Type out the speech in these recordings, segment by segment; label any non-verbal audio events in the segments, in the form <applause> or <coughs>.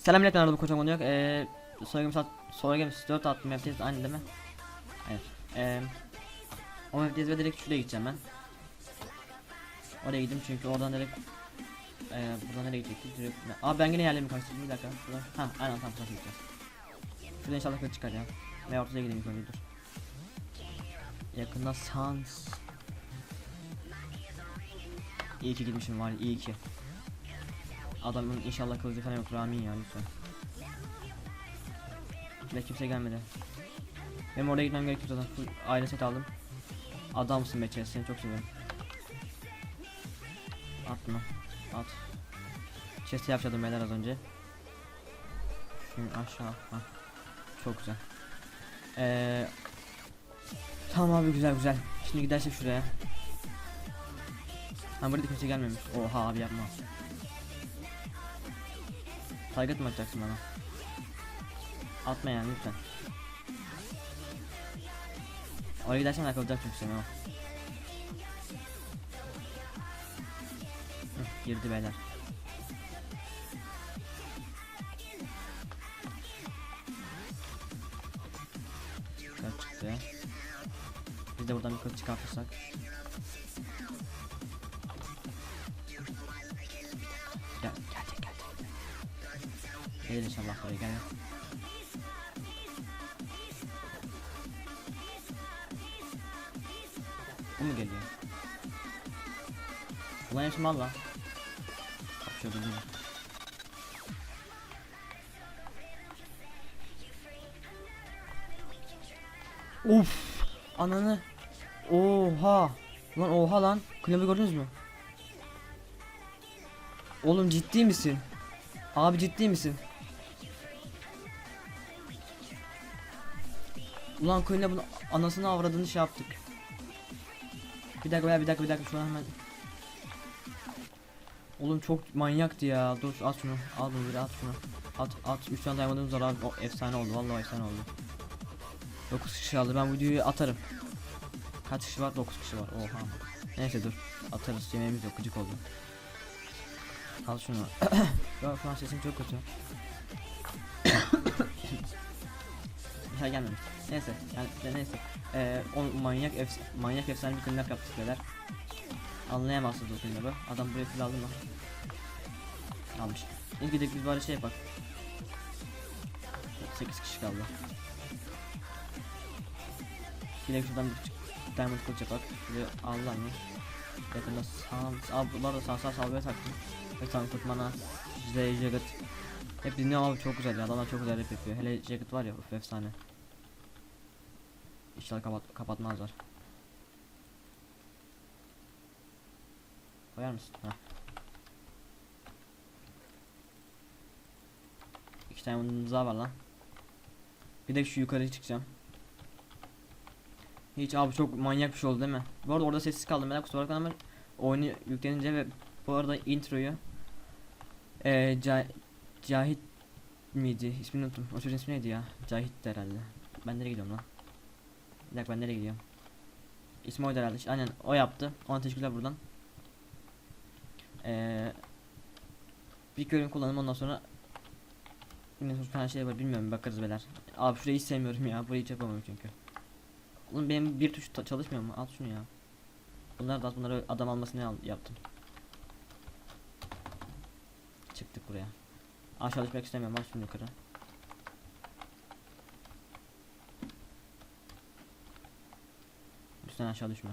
Selamünaleyküm arada bu koçam oluyor. Eee Soygum sat Soygum 4 attım FPS aynı değil mi? Evet. Eee o FPS ve direkt şuraya gideceğim ben. Oraya gideyim çünkü oradan direkt eee buradan nereye gidecektik? Direkt Aa ben yine yerlerimi karıştırdım bir dakika. Şuradan ha aynen tam tam gideceğiz. Şuradan inşallah kılıç çıkar ya. Ve ortaya gideyim önce dur. Yakında sans. İyi ki gitmişim var iyi ki. Adamın inşallah kılıcı falan yoktur amin ya lütfen. Ve kimse gelmedi. Benim oraya gitmem gerekiyor zaten full aile set aldım. Adamsın Chess seni çok seviyorum. At bunu. At. Chest'i yapacaktım beyler az önce. Şunu aşağı. Hah. Çok güzel. Eee Tamam abi güzel güzel. Şimdi gidersek şuraya. Ha burada kimse gelmemiş. Oha abi yapma. Target mı atacaksın bana? Atma yani lütfen. Oraya gidersen yakalayacak çünkü seni o. Girdi beyler. Güzel çıktı. Biz de buradan bir kılıç çıkartırsak. Gelir inşallah buraya gel. Bu mu geliyor? Ulan yaşım valla. Kapışıyor bilmiyorum. Uf! Ananı. Oha! Lan oha lan. Klavye gördünüz mü? Oğlum ciddi misin? Abi ciddi misin? Ulan Queen'le bunu anasını avradını şey yaptık. Bir dakika bir dakika bir dakika şunu hemen. Oğlum çok manyaktı ya. Dur at şunu. Al bunu bir at şunu. At at 3 tane diamond'ımız var. O efsane oldu vallahi efsane oldu. 9 kişi kaldı. Ben videoyu atarım. Kaç kişi var? 9 kişi var. Oha. Neyse dur. Atarız. Yemeğimiz yok. Gıcık oldu. Al şunu. <coughs> şu an sesim çok kötü. Şey gelmemiş. Neyse. Yani neyse. Ee, o manyak efs manyak efsane bir cleanup yaptık beyler. Anlayamazsınız o cleanup'ı. Adam buraya kill aldı mı? Almış. İlk gidelim biz bari şey yapak. 8 kişi kaldı. Yine şuradan bir küçük diamond kılıç yapak. Şuraya Allah mı? Yakında sağ... Aa bunlar da sağ sağ salvaya taktım. Ve tam kurtmana. Size Jacket. Hep dinliyorum abi çok güzel ya. Adamlar çok güzel rap yapıyor. Hele Jacket var ya uf efsane. İnşallah kapat kapatmazlar. Koyar mısın? Heh. İki tane bunun daha var lan. Bir de şu yukarı çıkacağım. Hiç abi çok manyak bir şey oldu değil mi? Bu arada orada sessiz kaldım. Ben kusura bakmayın ama oyunu yüklenince ve bu arada introyu eee Ca Cahit miydi? İsmini unuttum. O çocuğun ismi neydi ya? Cahit herhalde. Ben nereye gidiyorum lan? Bir dakika ben nereye gidiyorum? İsmi oydu herhalde. Aynen o yaptı. Ona teşekkürler buradan. Eee bir görün kullanım ondan sonra Yine tane şey var bilmiyorum bakarız beyler. Abi şurayı hiç sevmiyorum ya. Burayı hiç yapamam çünkü. Oğlum benim bir tuş çalışmıyor mu? Al şunu ya. Bunlar da bunları adam almasını al yaptım. Çıktık buraya. Aşağı düşmek istemiyorum. Al şunu yukarı. Lütfen aşağı düşme.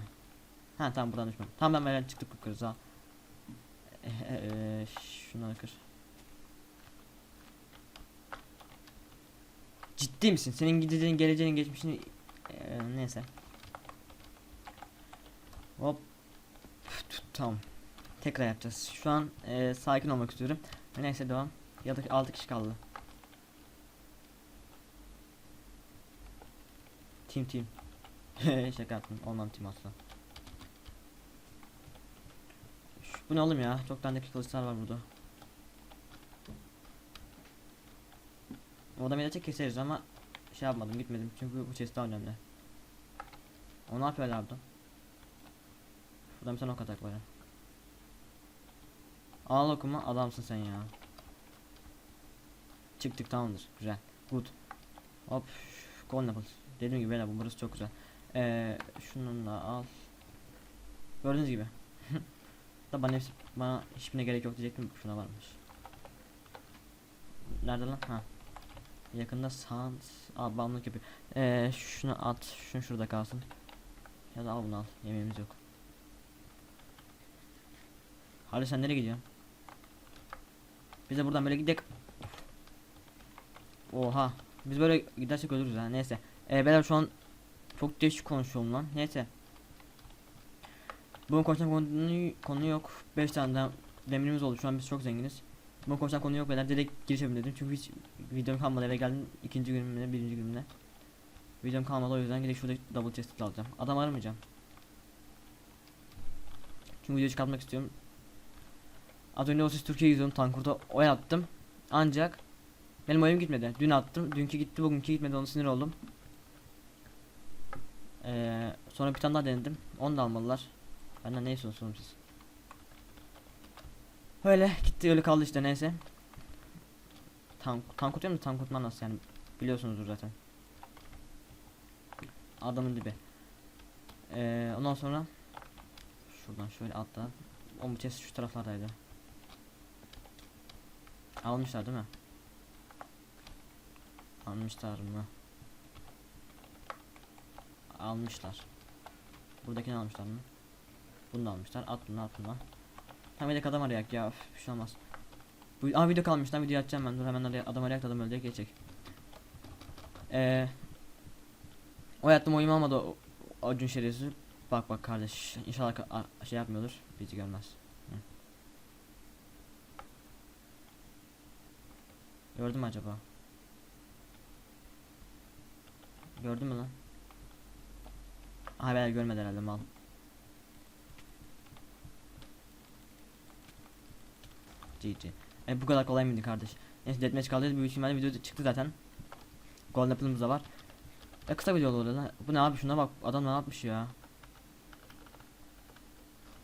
Ha tamam buradan düşme. Tamam ben böyle çıktık yukarı. Sağ. Ee, ee, şunları kır. Ciddi misin? Senin gideceğin, geleceğin, geçmişini ee, neyse. Hop. Üf, Tamam. Tekrar yapacağız. Şu an ee, sakin olmak istiyorum. Neyse devam. Ya da 6 kişi kaldı. Team team. <laughs> Şaka yaptım. Olmam. Şu- Bu ne oğlum ya? Çok tane kılıçlar var burada. O adamı gelecek keseriz ama şey yapmadım gitmedim çünkü bu chest daha önemli. O ne yapıyor orada? Şuradan bir tane ok atak var. ya. Al okuma adamsın sen ya. Çıktık tamamdır. Güzel. Good. Hop. Apple. Dediğim gibi beyler bu burası çok güzel. Ee, şunun da al. Gördüğünüz gibi. <laughs> da bana hepsi bana hiçbirine gerek yok diyecektim. Şuna varmış. Nerede lan? Ha. Yakında sound Aa bağımlılık yapıyor. Ee, şunu at. Şunu şurada kalsın. Ya da al bunu al. Yemeğimiz yok. Hadi sen nereye gidiyorsun? Biz de buradan böyle gidelim. Oha. Biz böyle gidersek ölürüz ha. Neyse. Ee, beyler şu an çok değişik konuşuyorum lan. Neyse. Bugün konuşan konu, konu yok. 5 tane de demirimiz oldu. Şu an biz çok zenginiz. Bugün konuşan konu yok beyler. Direkt girişelim dedim. Çünkü hiç videom kalmadı. Eve geldim. ikinci günümde, birinci günümde. Videom kalmadı o yüzden gidip şurada double chest alacağım. Adam aramayacağım. Çünkü video çıkartmak istiyorum. Az önce o siz Türkiye izliyorum Tankur'da oy attım. Ancak benim oyum gitmedi. Dün attım. Dünkü gitti bugünkü gitmedi onu sinir oldum. Ee, sonra bir tane daha denedim. Onu da almadılar. Benden ne istiyorsunuz siz? Öyle gitti öyle kaldı işte neyse. Tank, tankut diyorum da tankutman nasıl yani biliyorsunuzdur zaten. Adamın dibi. Ee, ondan sonra şuradan şöyle atla. O chest şu taraflardaydı. Almışlar değil mi? Almışlar mı? Almışlar. Buradakini almışlar mı? Bunu da almışlar. At bunu at bunu. Hem de adam arayak ya. Üf, bir şey olmaz. Bu Aa video kalmış lan video atacağım ben. Dur hemen araya, adam arayak da adam ölecek geçecek. Eee O yattım oyum almadı o, o Acun şerefsiz. Bak bak kardeş. İnşallah ka- şey yapmıyordur. Bizi görmez. Hı. Gördün acaba? Gördün mü lan? Ben görmedi herhalde mal. GG. E bu kadar kolay mıydı kardeş? Neyse deathmatch kaldı. Büyük ihtimalle video çıktı zaten. Golden apple'ımız da var. E kısa video oldu lan. Bu ne abi şuna bak adam ne yapmış ya.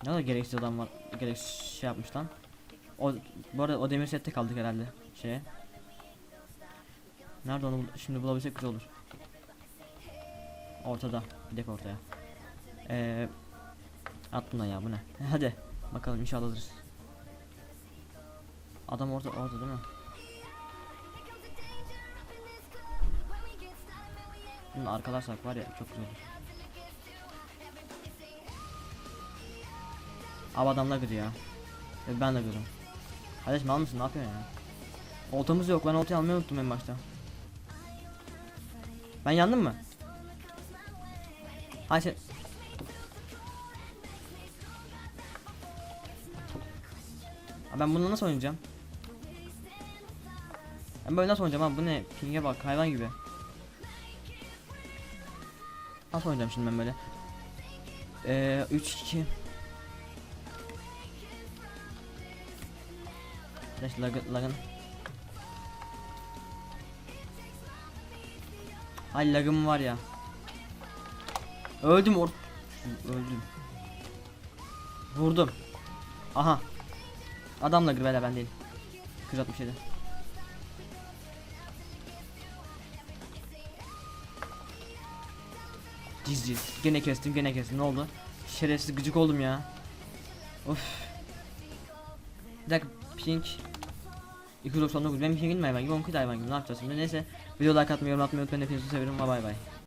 Ne kadar gereksiz adam var. Gereksiz şey yapmış lan. O bu arada o demir sette kaldık herhalde. Şeye. Nerede onu şimdi bulabilsek güzel olur. Ortada. Gidek ortaya. Eee At buna ya bu ne? <laughs> Hadi bakalım inşallah alırız. Adam orada orada değil mi? Bunu arkalarsak var ya çok güzel olur. Abi adamlar gidiyor ya. Ben de gidiyorum. Kardeşim mal mısın ne yapıyorsun ya? Oltamız yok ben oltayı almayı unuttum en başta. Ben yandım mı? Abi ben bunu nasıl oynayacağım? Ben böyle nasıl oynayacağım abi bu ne? Ping'e bak hayvan gibi. Nasıl oynayacağım şimdi ben böyle? Eee 3 2 Flash lag lagın Ay lagım var ya Öldüm or Öldüm. Vurdum. Aha. Adam lagı beyler ben değil 267 Ciz ciz. Gene kestim gene kestim. Ne oldu? Şerefsiz gıcık oldum ya. Of. Bir dakika pink. 299 benim pingin mi hayvan gibi 12 de hayvan gibi. Ne yapacağız şimdi? Neyse. Video like atmayı yorum atmayı unutmayın. Hepinizi seviyorum. Bay bay